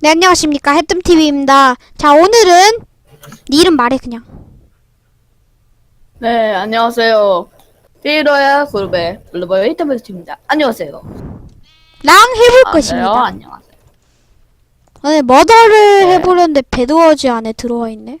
네, 안녕하십니까. 해뜸TV입니다. 자, 오늘은, 네 이름 말해, 그냥. 네, 안녕하세요. 피로야 그룹의 블루버의 히터블트입니다. 안녕하세요. 랑 해볼 안녕하세요. 것입니다. 안녕하세요. 오늘 머더를 네. 해보려는데, 배드워즈 안에 들어와 있네.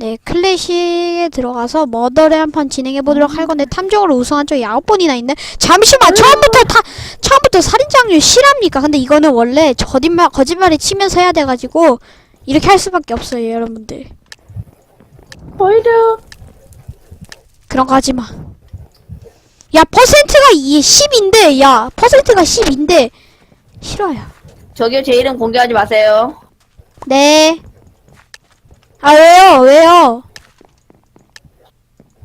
네, 클래식에 들어가서 머더를 한판 진행해 보도록 할 건데, 탐정으로 우승한 적이 아홉 번이나 있네. 잠시만, 처음부터 타, 처음부터 살인장류 실합니까? 근데 이거는 원래 거짓말, 거짓말에 치면서 해야 돼 가지고, 이렇게 할 수밖에 없어요, 여러분들. 보이드. 그런 거 하지 마. 야, 퍼센트가 이 10인데, 야, 퍼센트가 10인데, 싫어요. 저기요, 제 이름 공개하지 마세요. 네. 아, 왜요? 왜요?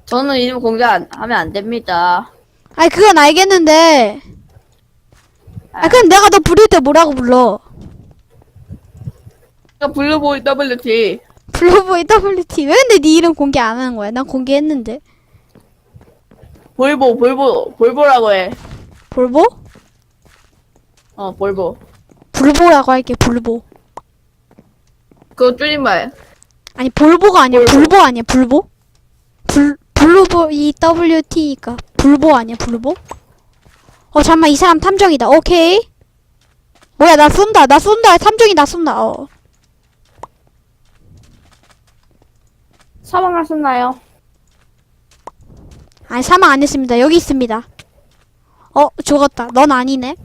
저는 이름 공개하면 안 됩니다. 아니, 그건 알겠는데. 아, 그럼 내가 너 부를 때 뭐라고 불러? 블루보이 WT. 블루보이 WT. 왜 근데 네 이름 공개 안 하는 거야? 난 공개했는데. 볼보, 볼보, 볼보라고 해. 볼보? 어, 볼보. 불보라고 할게, 불보. 그거 줄임말. 아니, 볼보가 아니야, 볼보. 불보 아니야, 불보? 불, 블루보이 WT니까. 불보 아니야, 불보? 어, 잠만, 이 사람 탐정이다. 오케이. 뭐야, 나 쏜다, 나 쏜다. 탐정이 나 쏜다. 어. 사망하셨나요? 아니, 사망 안 했습니다. 여기 있습니다. 어, 죽었다. 넌 아니네.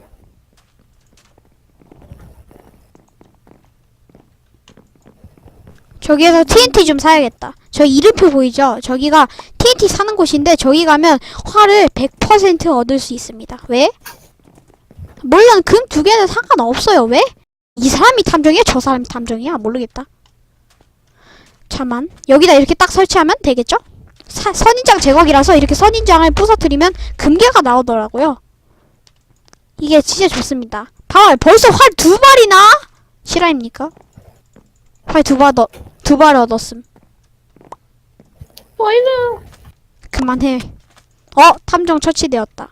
저기에서 TNT 좀 사야겠다. 저 이름표 보이죠? 저기가 TNT 사는 곳인데 저기 가면 활을 100% 얻을 수 있습니다. 왜? 물론 금 두 개는 상관없어요. 왜? 이 사람이 탐정이야? 저 사람이 탐정이야? 모르겠다. 잠만. 여기다 이렇게 딱 설치하면 되겠죠? 사- 선인장 제거기라서 이렇게 선인장을 부서뜨리면 금괴가 나오더라고요. 이게 진짜 좋습니다. 발 벌써 활 두 발이나? 실화입니까? 활 두 발, 두 발 얻었음. 보이드. 그만해. 어, 탐정 처치되었다.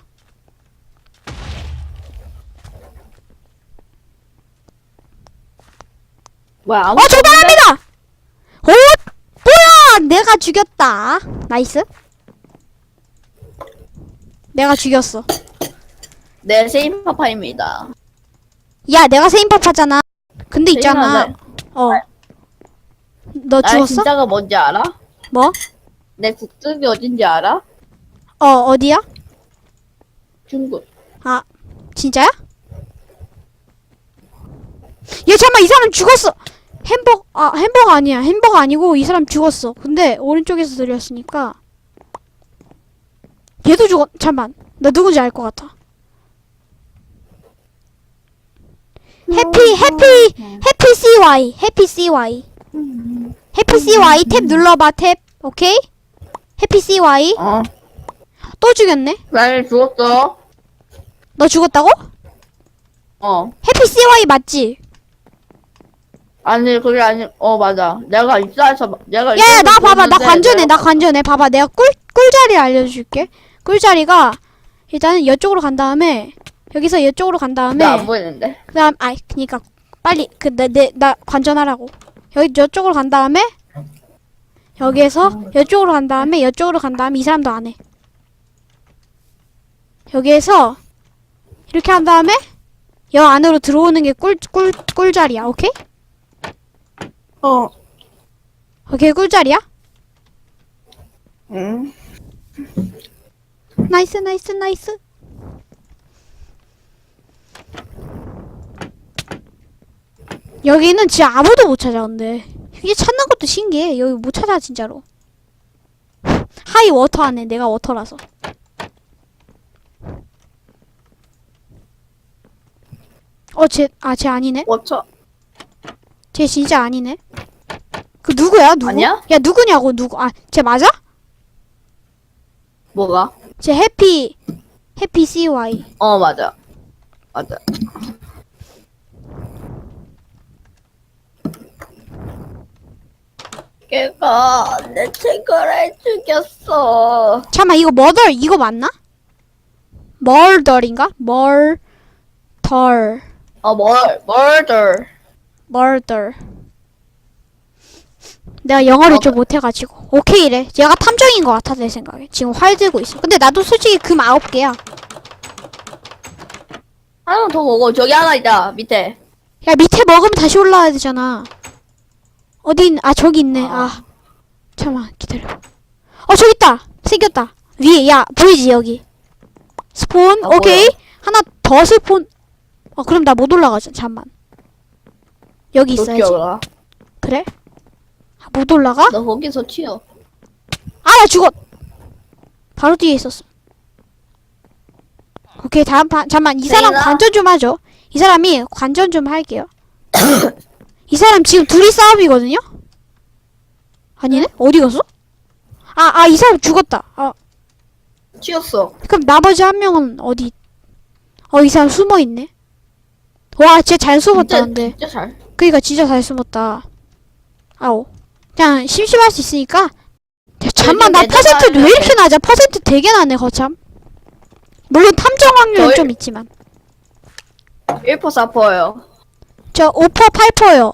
뭐야, 아무 어, 조단합니다! 오, 뭐야! 내가 죽였다. 나이스. 내가 죽였어. 네, 세인파파입니다. 야, 내가 세인팝하잖아. 근데 있잖아. 세인아, 어. 너나 죽었어? 진짜가 뭔지 알아? 뭐? 내 국적이 어딘지 알아? 어, 어디야? 중국. 아, 진짜야? 얘 잠만 이 사람 죽었어. 햄버거 아 햄버거 아니야. 햄버거 아니고 이 사람 죽었어. 근데 오른쪽에서 들렸으니까 얘도 죽었. 잠만. 나 누군지 알 것 같아. 해피 해피 해피 CY 해피 CY 해피 CY 탭 눌러봐 탭. 오케이? 해피 CY 어, 또 죽였네. 날 죽었어. 너 죽었다고? 어. 해피 CY 맞지? 아니 그게 아니 어 맞아. 내가 입사해서 마- 내가 야야 나 봐봐. 나 관전해 나 관전해. 봐봐. 내가 꿀 꿀자리 알려줄게. 꿀자리가 일단은 이쪽으로 간 다음에 여기서 이쪽으로 간 다음에 나안 보이는데? 그다음 아이 그니까 빨리 그 내 내 나 관전하라고 여기 이쪽으로 간 다음에 여기에서 이쪽으로 간 다음에 이쪽으로 간 다음에 이 사람도 안 해. 여기에서 이렇게 한 다음에 여 안으로 들어오는 게 꿀 꿀 꿀 자리야. 오케이? 어. 오케이 꿀자리야? 응. 나이스 나이스 나이스 여기는 진짜 아무도 못 찾아 근데. 이게 찾는 것도 신기해. 여기 못 찾아 진짜로. 하이 워터 안에 내가 워터라서. 어쟤아쟤 아니네? 워처 쟤 진짜 아니네? 그 누구야 누구? 아니야? 야 누구냐고 누구? 아쟤 맞아? 뭐가? 쟤 해피 해피 CY 어 맞아. 맞아 걔가 내 친구를 죽였어 잠깐만 이거 머덜 이거 맞나? 멀덜인가? 멀덜 어 뭘, murder murder. 내가 영어를 어, 좀 못해가지고 오케이래. 얘가 탐정인 것 같아 내 생각에. 지금 활 들고 있어. 근데 나도 솔직히 금 아홉 개야. 하나만 더 먹어. 저기 하나 있다. 밑에. 야 밑에 먹으면 다시 올라와야 되잖아. 어디 있? 아 저기 있네. 아, 아. 잠깐만 기다려. 어 저기 있다. 생겼다. 위에 야 보이지 여기. 스폰. 아, 오케이. 하나 더 스폰. 어 그럼 나 못 올라가자. 잠만. 여기 너 있어야지. 뛰어라. 그래? 아, 못 올라가? 너 거기서 튀어. 아 나 죽었. 바로 뒤에 있었어. 오케이 다음 판 잠만 이 사람. 관전 좀 하죠. 이 사람이 관전 좀 할게요. 이 사람 지금 둘이 싸움이거든요. 아니네? 어디 갔어? 아 아 이 사람 죽었다. 아 튀었어. 그럼 나머지 한 명은 어디? 어 이 사람 숨어 있네. 와 진짜 잘 숨었다 진짜, 근데. 진짜 잘. 그니까 진짜 잘 숨었다. 아오. 그냥 심심할 수 있으니까. 야, 잠만 나 퍼센트 왜 이렇게 낮아? 퍼센트 되게 낮네 거참. 물론 탐정 확률은 좀 있지만. 1퍼 4퍼예요. 저 5퍼 8퍼요.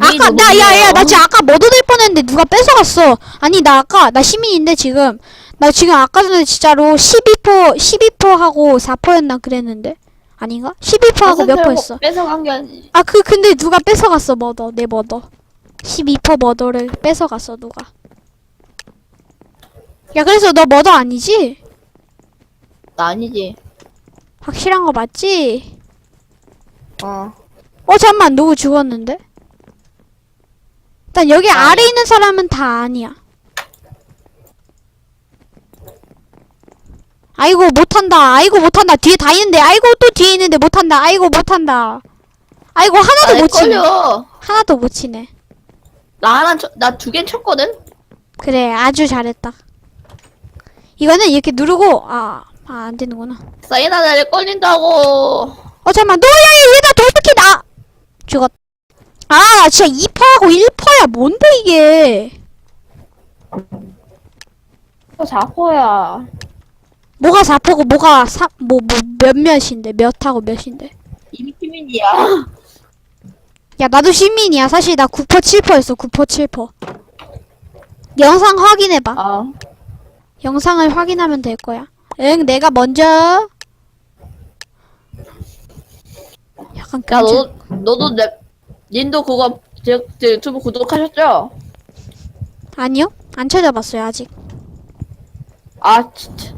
아까 나 야 야 나 지금 아까 뭐 얻어낼 뻔했는데 누가 뺏어갔어. 아니 나 아까 나 시민인데 지금 나 지금 아까 전에 진짜로 12퍼 12퍼 하고 4퍼였나 그랬는데 아닌가? 12퍼 하고 몇퍼 했어? 뺏어간 게 아니지. 아그 근데 누가 뺏어갔어 머더 내 머더 12퍼 머더를 뺏어갔어 누가 야 그래서 너 머더 아니지? 나 아니지. 확실한 거 맞지? 어. 어 잠만 누구 죽었는데? 일단 여기. 아래 있는 사람은 다 아니야 아이고 못한다 아이고 못한다 뒤에 다 있는데 아이고 또 뒤에 있는데 못한다 아이고 못한다 아이고 하나도 아, 못 치네 걸려. 하나도 못 치네 나 하나, 나두 개 쳤거든? 그래 아주 잘했다 이거는 이렇게 누르고 아, 아 안되는구나 사이다 내 걸린다고. 어 잠깐만 너야 얘 아 죽었. 아나 진짜 2퍼하고 1퍼야 뭔데 이게? 4퍼야. 뭐가 4퍼고 뭐가 3, 뭐, 뭐, 몇몇인데? 몇하고 몇인데? 이미 팀인이야. 야 나도 시민이야. 사실 나 9퍼 7퍼였어. 9퍼 7퍼. 영상 확인해봐. 아. 영상을 확인하면 될 거야. 응 내가 먼저 약간 야, 깜짝- 너, 너도 내, 님도 그거, 제, 제 유튜브 구독하셨죠? 아니요? 안 찾아봤어요 아직. 아, 진짜.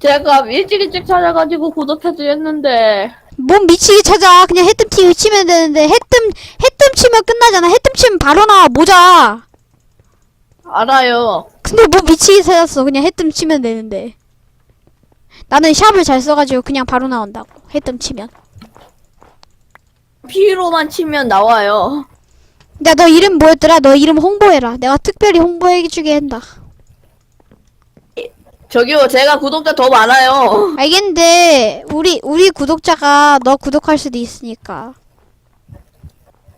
제가 일찍 일찍 찾아가지고 구독해드렸는데. 뭔 미치게 찾아. 그냥 해뜸 TV 치면 되는데. 해뜸 해뜸 치면 끝나잖아. 해뜸 치면 바로 나와 모자. 알아요. 근데 뭐 미치게 찾았어. 그냥 해뜸 치면 되는데. 나는 샵을 잘 써가지고 그냥 바로 나온다고. 해뜸 치면 P로만 치면 나와요. 야 너 이름 뭐였더라 너 이름 홍보해라 내가 특별히 홍보해주게 한다 저기요, 제가 구독자 더 많아요. 알겠는데 우리 우리 구독자가 너 구독할 수도 있으니까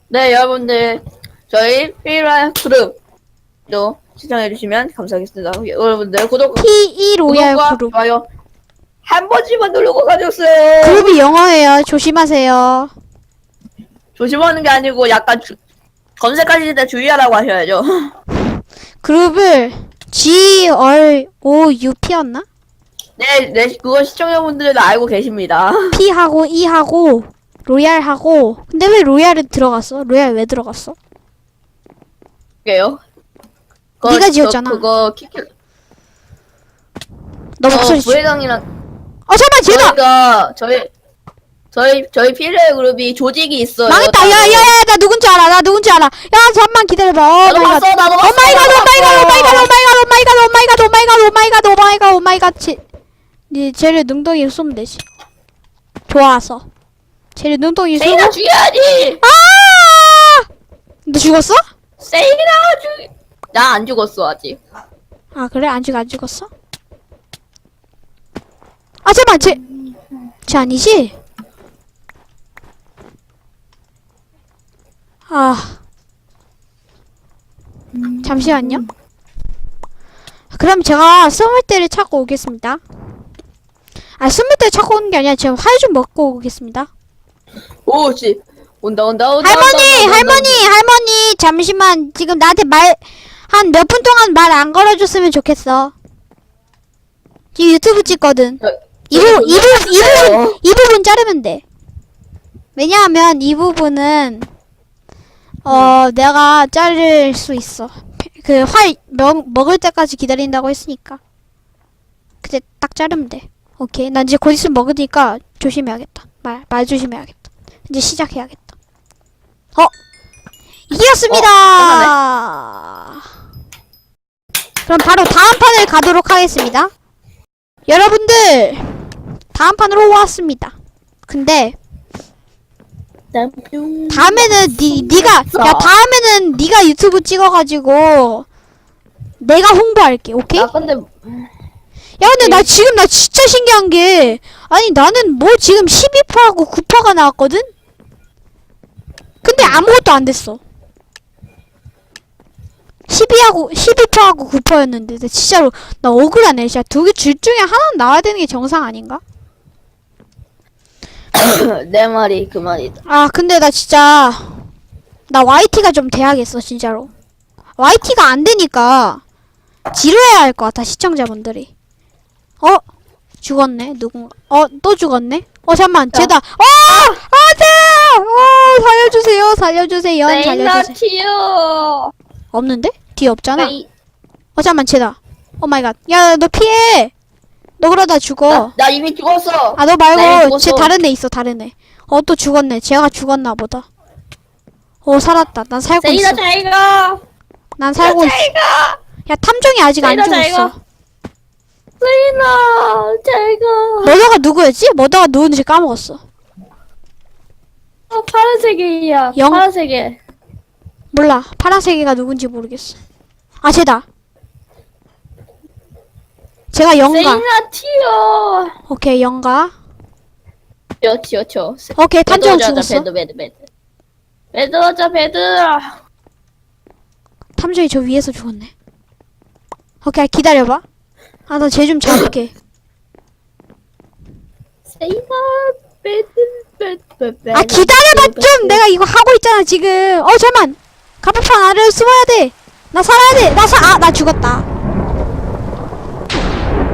네, 여러분들, 저희 필요한 그룹도 시청해주시면 감사하겠습니다. 여러분들, 구독, P2 로얄 구독과 그룹 좋아요 한 번씩만 누르고 가주세요. 그룹이 영어예요 조심하세요 조심하는 게 아니고 약간 주, 검색하실 때 주의하라고 하셔야죠. 그룹을 G R O U P였나? 네, 네, 그거 시청자분들은 알고 계십니다. P 하고 E 하고 로얄 하고 근데 왜 로얄은 들어갔어? 로얄 왜 들어갔어? 게요. 네가 지었잖아. 그거 키킬. 너 목소리 어, 지- 부회장이랑 어 잠깐 쟤다 저희가 저희 저희 저희 필레 그룹이 조직이 있어요. 망했다 야야야 나 누군지 알아 나 누군지 알아 야 잠만 기다려봐 어 나도 마이 갓 봤어, 나도 봤어. 오 마이 갓 나도 오 마이갓 봤어. 오마이 갓 오 마이 갓 오 마이 갓 오 마이 갓 오 마이 갓 오 마이 갓 오 마이 갓 오 마이 갓 쟤 네, 쟤를 능동이로 쏘면 되지 좋아서 쟤를 능동이로 쏘고 세이나 죽여야지. 아! 너 죽었어? 세이나 죽. 나 안 죽었어 아직. 아 그래 안 죽 안 죽었어? 아 잠만 쟤, 쟤 아니지? 아 잠시만요. 그럼 제가 스물 대를 찾고 오겠습니다. 아 스물 대 찾고 오는 게 아니라 지금 활좀 먹고 오겠습니다. 오씨 온다 온다 온다 할머니, 온다, 할머니, 할머니, 잠시만. 지금 나한테 말, 한 몇 분 동안 말 안 걸어줬으면 좋겠어. 지금 유튜브 찍거든. 이 부분, 이 부분, 이 부분, 어. 이 부분 자르면 돼. 왜냐하면 이 부분은, 어, 내가 자를 수 있어. 그, 활, 먹, 먹을 때까지 기다린다고 했으니까. 그때 딱 자르면 돼. 오케이. 난 이제 곧 있으면 먹으니까 조심해야겠다. 말, 말 조심해야겠다. 이제 시작해야겠다. 어! 이겼습니다! 그럼 바로 다음 판을 가도록 하겠습니다. 여러분들! 다음 판으로 왔습니다. 근데, 땀. 다음에는 니, 니가, 야, 다음에는 니가 유튜브 찍어가지고, 내가 홍보할게, 오케이? 아 근데 야 근데 나 지금 나 진짜 신기한 게 아니 나는 뭐 지금 12%하고 9%가 나왔거든? 근데 아무것도 안 됐어 12하고 12%하고 9%였는데 나 진짜로 나 억울하네 진짜 두 개 줄 중에 하나는 나와야 되는 게 정상 아닌가? 내 말이 그 말이다. 아 근데 나 진짜 나 YT가 좀 돼야겠어 진짜로. YT가 안 되니까 지루해야 할 것 같아 시청자분들이. 어? 죽었네 누군가. 어 또 죽었네? 어 잠만 자. 쟤다. 어! 안돼 어 살려주세요 살려주세요 살려주세요. 없는데? 뒤에 없잖아. 네. 어 잠만 쟤다. 오 마이 갓야 너 피해 너 그러다 죽어 나, 나 이미 죽었어. 아 너 나 말고 이거 쟤 또- 다른 애 있어 다른 애 어 또 죽었네 쟤가 죽었나 보다 어 살았다 난 살고 있어 세이나 잘 가. 난 살고 있어 잘 가. 야 탐정이 아직 안 세이나 잘 죽었어 가. 세이나 잘 가. 머더가 누구였지? 머더가 누군지 까먹었어 어, 파란색이야. 영- 파란색이. 몰라 파란색이가 누군지 모르겠어 아 쟤다 제가 영가. 세이나 티어. 오케이 영가. 티어 티어. 오케이 탐정 배드 죽었어? 배드 배드 배드. 배드 하자 배드. 탐정이 저 위에서 죽었네. 오케이 기다려봐. 아 나 쟤 좀 잡을게. 세이나 배드 배드 배드. 아 기다려봐 좀! 내가 이거 하고 있잖아 지금. 어 잠만. 갑옷판 아래로 숨어야 돼 나 살아야 돼나살아나 죽었다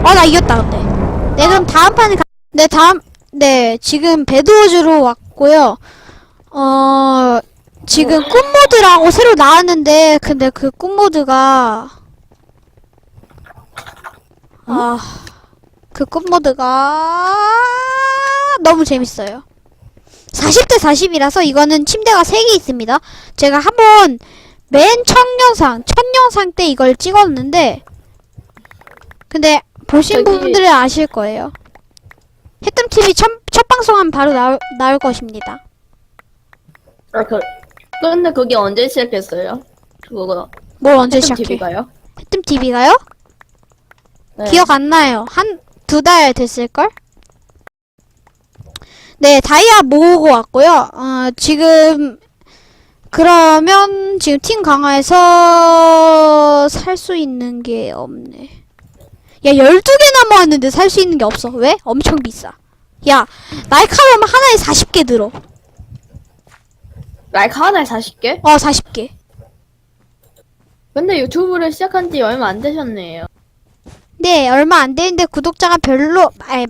어나 이겼다 근데. 네 그럼 다음 판에 가... 네 다음 네 지금 배드워즈로 왔고요. 어 지금 꿈모드라고 새로 나왔는데 근데 그 꿈모드가 아그 꿈모드가 너무 재밌어요. 40대 40이라서 이거는 침대가 3개 있습니다. 제가 한번 맨 첫 영상, 첫 영상 때 이걸 찍었는데 근데 보신 저기- 분들은 아실 거예요. 해뜸TV 첫, 첫 방송하면 바로 나올, 나올 것입니다. 아, 그, 근데 그게 언제 시작했어요? 그거 뭘 언제 시작해? TV가요? 해뜸TV가요? 네. 기억 안 나요. 한 두 달 됐을걸? 네, 다이아 모으고 왔고요. 어, 지금 그러면 지금 팀 강화에서 살 수 있는 게 없네. 야, 12개 남았는데 살 수 있는 게 없어. 왜? 엄청 비싸. 야, 날카로움 하나에 40개 들어. 라이크 하나에 40개? 어, 40개. 근데 유튜브를 시작한 지 얼마 안 되셨네요. 네, 얼마 안 되는데 구독자가 별로 아,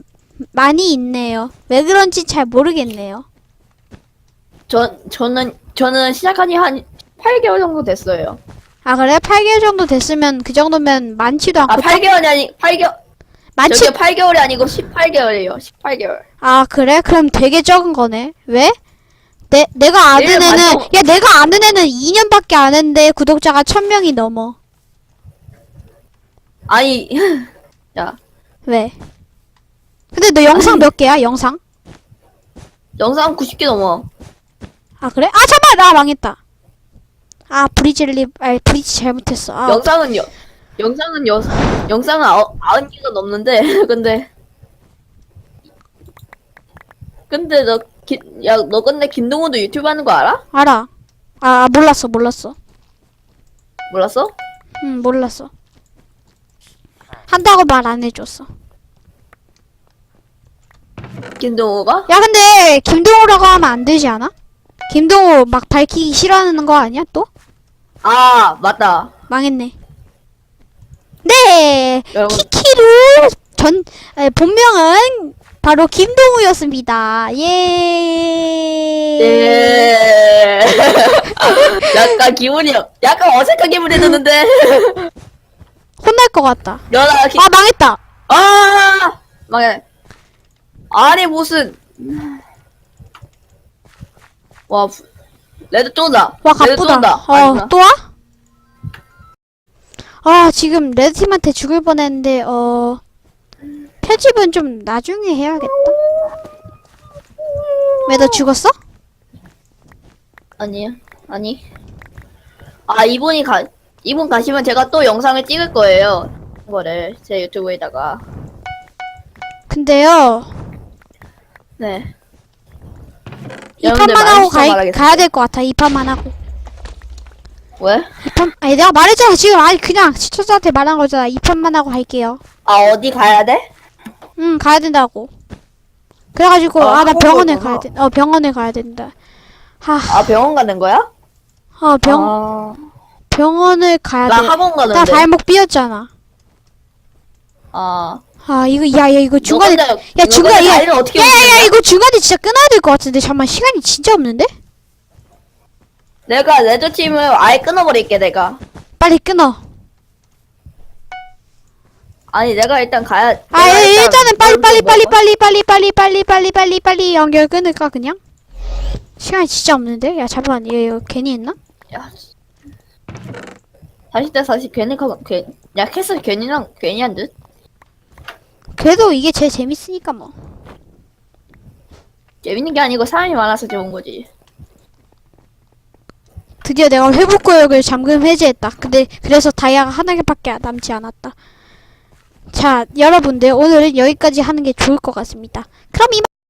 많이 있네요. 왜 그런지 잘 모르겠네요. 저, 저는, 저는 시작한 지 한 8개월 정도 됐어요. 아 그래? 8개월 정도 됐으면 그 정도면 많지도 아, 않고 8개월이 아니, 8개월, 많지 저기 8개월이 아니고 18개월이에요. 18개월. 아 그래? 그럼 되게 적은 거네 왜? 내, 내가 아는 네, 애는 맞죠. 야 내가 아는 애는 2년밖에 안 했는데 구독자가 1000명이 넘어 아니, 야, 왜? 근데 너 영상. 몇 개야? 영상? 영상 90개 넘어. 아 그래? 아 잠깐만 나 망했다 아 브리즈리 아 브리지 잘못했어 아 영상은 여, 영상은 여, 영상은 아홉, 아홉 개가 넘는데, 근데, 근데 너, 기, 야, 너 근데 김동훈도 유튜브 하는 거 알아? 알아 아 몰랐어 몰랐어 몰랐어? 응 몰랐어 한다고 말 안 해줬어 김동호가? 야 근데 김동호라고 하면 안 되지 않아? 김동호 막 밝히기 싫어하는 거 아니야 또? 아 맞다. 망했네. 네, 여러분 키키루 전 에, 본명은 바로 김동우였습니다. 예. 예. 약간 기분이 약간 어색한 기분이 드는데. 혼날 것 같다. 연아 기... 아 망했다. 아 망해. 아니 무슨 와 부- 레드 또 온다. 와 레드 또 온다. 가쁘다. 어 아니구나. 또 와? 아 지금 레드팀한테 죽을 뻔했는데 어 편집은 좀 나중에 해야겠다. 왜 너 죽었어? 아니요. 아니. 아, 이분이 가, 이분 가시면 제가 또 영상을 찍을 거예요. 거를 제 유튜브에다가. 근데요 네. 이 판만 하고 가. 가야 될 것 같아. 이 판만 하고. 왜? 이 판, 아니 내가 말했잖아 지금 아니 그냥 시청자한테 말한 거잖아. 이 판만 하고 갈게요. 아, 어디 가야 돼? 응 가야 된다고. 그래가지고 아, 아 나 병원에. 가야 돼. 어 병원에 가야 된다. 하, 아, 병원 가는 거야? 어 병 아, 병원을 가야 나 돼. 학원 나 가는데. 발목 삐었잖아. 아. 아 이거 야야 이거 중간에 너 근데- 야너 중간에 야 어떻게 야야야 움직이냐? 이거 중간에 진짜 끊어야 될 것 같은데 잠만 시간이 진짜 없는데? 내가 레드 팀을 아예 끊어버릴게, 내가. 빨리 끊어. 아니, 내가 일단 가야. 아 내가 예, 일단은 빨리 뭘 빨리 좀 빨리 먹어. 빨리 빨리 빨리 빨리 빨리 빨리 빨리 연결 끊을까 그냥? 시간이 진짜 없는데? 야 잠깐 얘 이거 괜히 했나? 야. 40대 40 괜히 가, 괜, 야, 캐슬 괜히, 한- 괜히 한 듯? 그래도 이게 제일 재밌으니까 뭐. 재밌는 게 아니고 사람이 많아서 좋은 거지. 드디어 내가 회복 구역을 잠금 해제했다. 근데 그래서 다이아가 하나 개밖에 남지 않았다. 자, 여러분들 오늘은 여기까지 하는 게 좋을 것 같습니다. 그럼 이만